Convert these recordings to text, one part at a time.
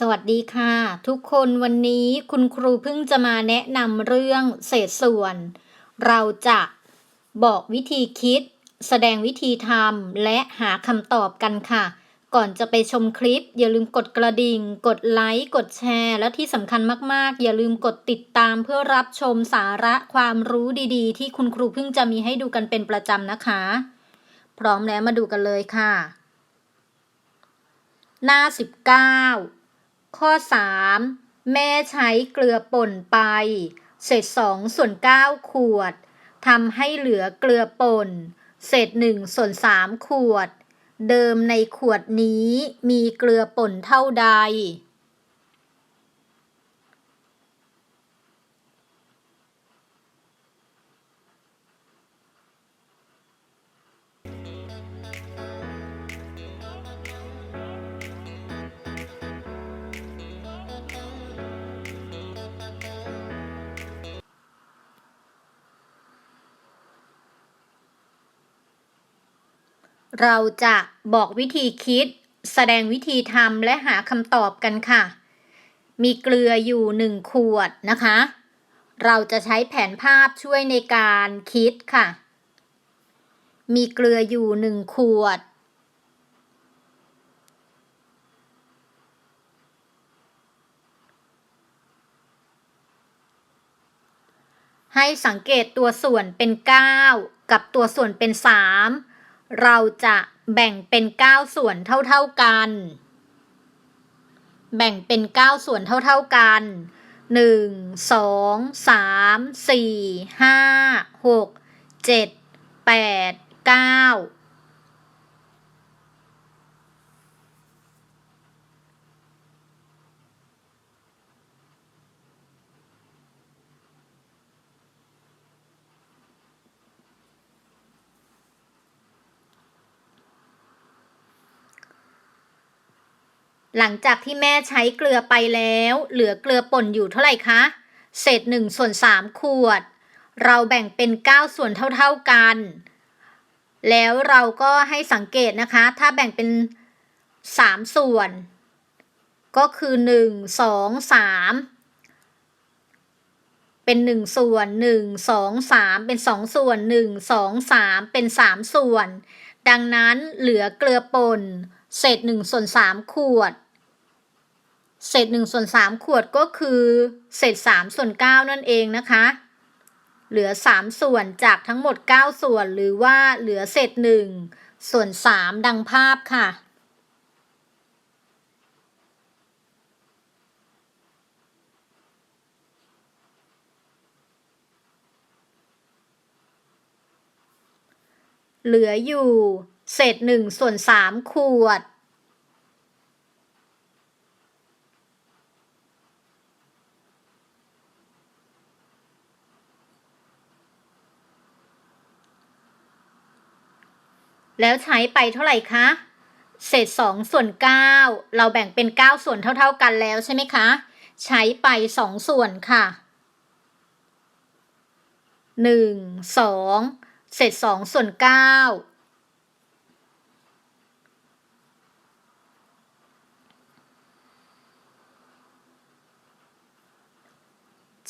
สวัสดีค่ะ ทุกคนวันนี้คุณครูเพิ่งจะมาแนะนำเรื่องเศษส่วน เราจะบอกวิธีคิด แสดงวิธีทำและหาคำตอบกันค่ะ ก่อนจะไปชมคลิป อย่าลืมกดกระดิ่ง กดไลค์ กดแชร์ และที่สำคัญมากๆ อย่าลืมกดติดตามเพื่อรับชมสาระความรู้ดีๆ ที่คุณครูเพิ่งจะมีให้ดูกันเป็นประจำนะคะ พร้อมแล้วมาดูกันเลยค่ะ หน้า 19 ข้อ 3 แม่ใช้เกลือป่นไป เศษ2ส่วน9ขวดทำให้เหลือเกลือป่น เศษ1ส่วน3ขวด เดิมในขวดนี้มีเกลือป่นเท่าใด เราจะบอกวิธีคิด แสดงวิธีทำและหาคำตอบกันค่ะ มีเกลืออยู่หนึ่งขวดนะคะ เราจะใช้แผนภาพช่วยในการคิดค่ะ มีเกลืออยู่หนึ่งขวด ให้สังเกตตัวส่วนเป็น 9 กับตัวส่วนเป็น 3 เราจะแบ่งเป็น 9 ส่วนเท่าๆกัน แบ่งเป็น 9 ส่วนเท่าๆกัน 1 2 3 4 5 6 7 8 9 หลังจากที่แม่ใช้เกลือไปแล้ว เหลือเกลือป่นอยู่เท่าไหร่คะ เศษหนึ่งส่วนสามขวด เราแบ่งเป็นเก้าส่วนเท่าๆกัน แล้วเราก็ให้สังเกตนะคะ ถ้าแบ่งเป็นสามส่วน ก็คือหนึ่งสองสามเป็นหนึ่งส่วนหนึ่งสองสามเป็นสองส่วนหนึ่งสองสามเป็นสามส่วน ดังนั้นเหลือเกลือป่นเศษหนึ่งส่วนสามขวด เศษหนึ่งส่วนสามขวดก็คือเศษสามส่วนเก้านั่นเองนะคะ เหลือสามส่วนจากทั้งหมดเก้าส่วนหรือว่าเหลือเศษหนึ่งส่วนสามดังภาพค่ะเหลืออยู่ เศษหนึ่งส่วนสามขวด แล้วใช้ไปเท่าไหร่คะ เศษสองส่วนเก้าเราแบ่งเป็นเก้าส่วนเท่า ๆ กันแล้วใช่ไหมคะ ใช้ไปสองส่วนค่ะหนึ่งสองเศษสองส่วนเก้า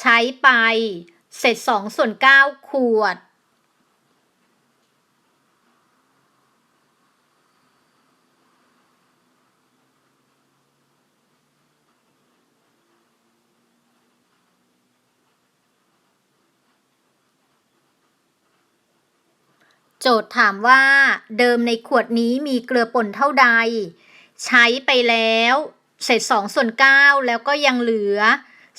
ใช้ไป เศษสองส่วนเก้าขวด โจทย์ถามว่า เดิมในขวดนี้มีเกลือป่นเท่าใด ใช้ไปแล้ว เศษสองส่วนเก้าแล้วก็ยังเหลือ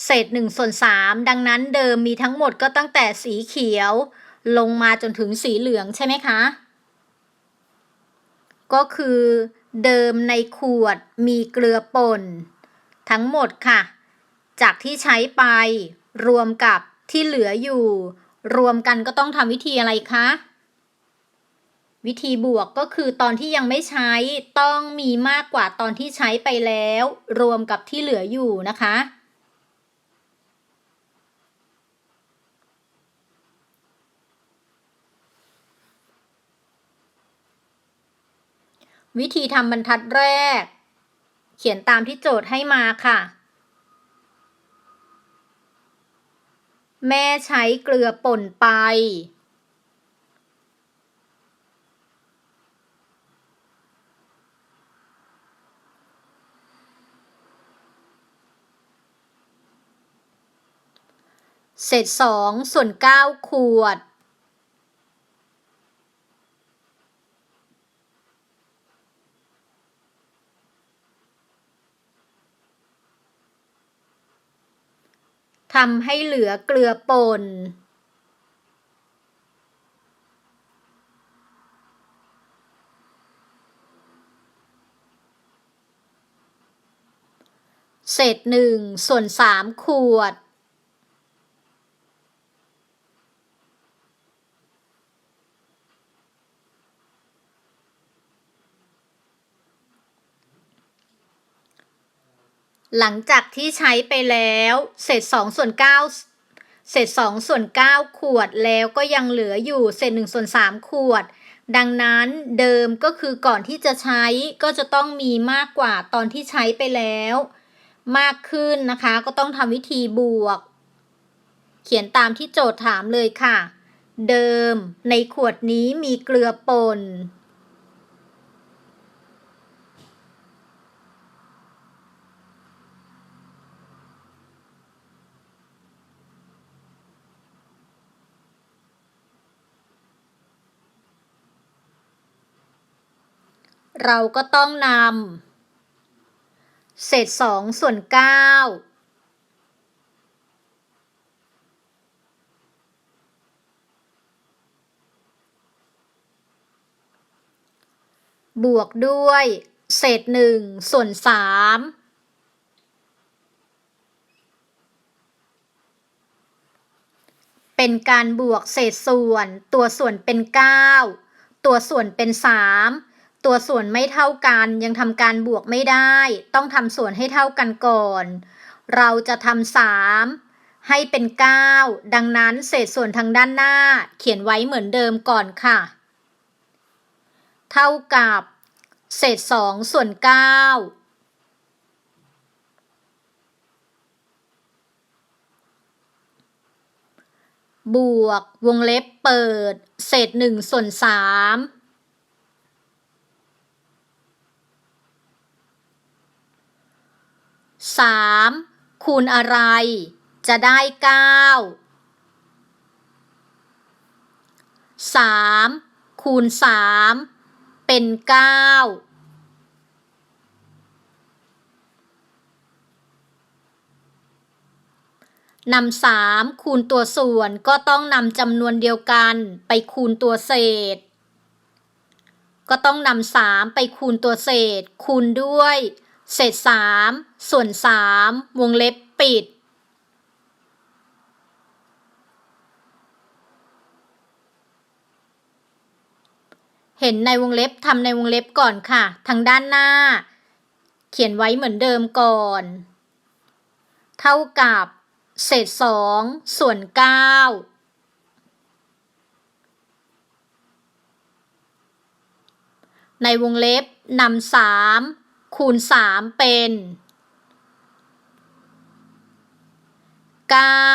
เศษหนึ่งส่วนสามดังนั้นเดิมมีทั้งหมดก็ตั้งแต่สีเขียว ลงมาจนถึงสีเหลืองใช่ไหมคะ ก็คือเดิมในขวดมีเกลือป่น ทั้งหมดค่ะ จากที่ใช้ไปรวมกับที่เหลืออยู่ รวมกันก็ต้องทำวิธีอะไรคะ วิธีบวกก็คือตอนที่ยังไม่ใช้ต้องมีมากกว่าตอนที่ใช้ไปแล้ว รวมกับที่เหลืออยู่นะคะ วิธีทำบรรทัดแรก เขียนตามที่โจทย์ให้มาค่ะ แม่ใช้เกลือป่นไป เศษสองส่วนเก้าขวด ทำให้เหลือเกลือป่นเศษหนึ่งส่วนสามขวด หลังจากที่ใช้ไปแล้ว เศษสองส่วนเก้าเศษสองส่วนเก้าขวดแล้วก็ยังเหลืออยู่เศษหนึ่งส่วนสามขวด ดังนั้นเดิมก็คือก่อนที่จะใช้ก็จะต้องมีมากกว่าตอนที่ใช้ไปแล้ว มากขึ้นนะคะก็ต้องทำวิธีบวก เขียนตามที่โจทย์ถามเลยค่ะ เดิมในขวดนี้มีเกลือป่น เราก็ต้องนำเศษสองส่วนเก้าบวกด้วย เศษหนึ่งส่วนสามเป็นการบวกเศษส่วน ตัวส่วนเป็นเก้าตัวส่วนเป็นสาม ตัวส่วนไม่เท่ากันยังทำการบวกไม่ได้ ต้องทำส่วนให้เท่ากันก่อน เราจะทำสามให้เป็นเก้าดังนั้นเศษส่วนทางด้านหน้าเขียนไว้เหมือนเดิมก่อนค่ะ เท่ากับ เศษสองส่วนเก้าบวกวงเล็บเปิด เศษหนึ่งส่วนสามสามคูณอะไร จะได้เก้าสามคูณสามเป็นเก้านำสามคูณตัวส่วนก็ต้องนำจำนวนเดียวกันไปคูณตัวเศษ ก็ต้องนำสามไปคูณตัวเศษ คูณด้วย เศษสามส่วนสามวงเล็บปิด เห็นในวงเล็บทำในวงเล็บก่อนค่ะ ทางด้านหน้า เขียนไว้เหมือนเดิมก่อน เท่ากับ เศษสองส่วนเก้าในวงเล็บนำสาม คูณสามเป็นเก้า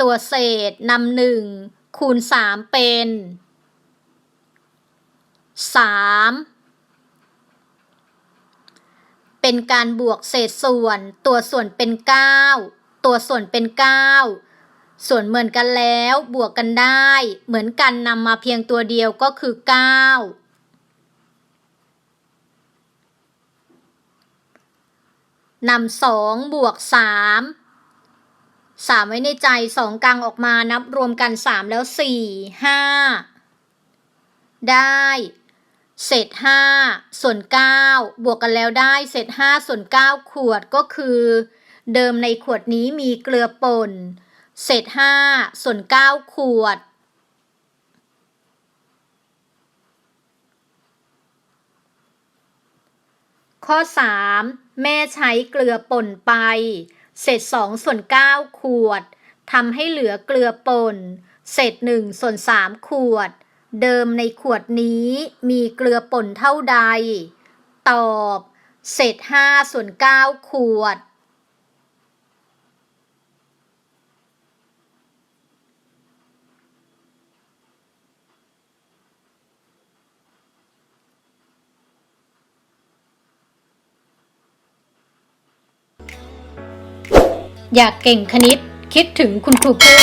ตัวเศษนำหนึ่งคูณสามเป็นสามเป็นการบวกเศษส่วน ตัวส่วนเป็น 9 ตัวส่วนเป็น 9 ส่วนเหมือนกันแล้วบวกกันได้ เหมือนกันนำมาเพียงตัวเดียวก็คือ 9นำสองบวกสามสามไว้ในใจสองกลางออกมานับรวมกันสามแล้วสี่ห้าได้เศษห้าส่วนเก้าบวกกันแล้วได้เศษห้าส่วนเก้าขวดก็คือ เดิมในขวดนี้มีเกลือป่น เศษห้าส่วนเก้าขวด ข้อ3แม่ใช้เกลือป่นไป เศษ2ส่วน9ขวดทำให้เหลือเกลือป่น เศษ1ส่วน3ขวด เดิมในขวดนี้มีเกลือป่นเท่าใด ตอบ เศษห้าส่วนเก้าขวด อยากเก่งคณิต คิดถึงคุณครูพึ่ม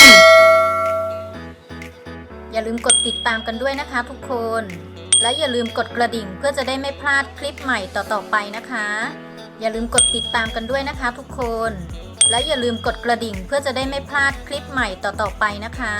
อย่าลืมกดติดตามกันด้วยนะคะทุกคน และอย่าลืมกดกระดิ่งเพื่อจะได้ไม่พลาดคลิปใหม่ต่อๆไปนะคะ อย่าลืมกดติดตามกันด้วยนะคะทุกคน และอย่าลืมกดกระดิ่งเพื่อจะได้ไม่พลาดคลิปใหม่ต่อๆไปนะคะ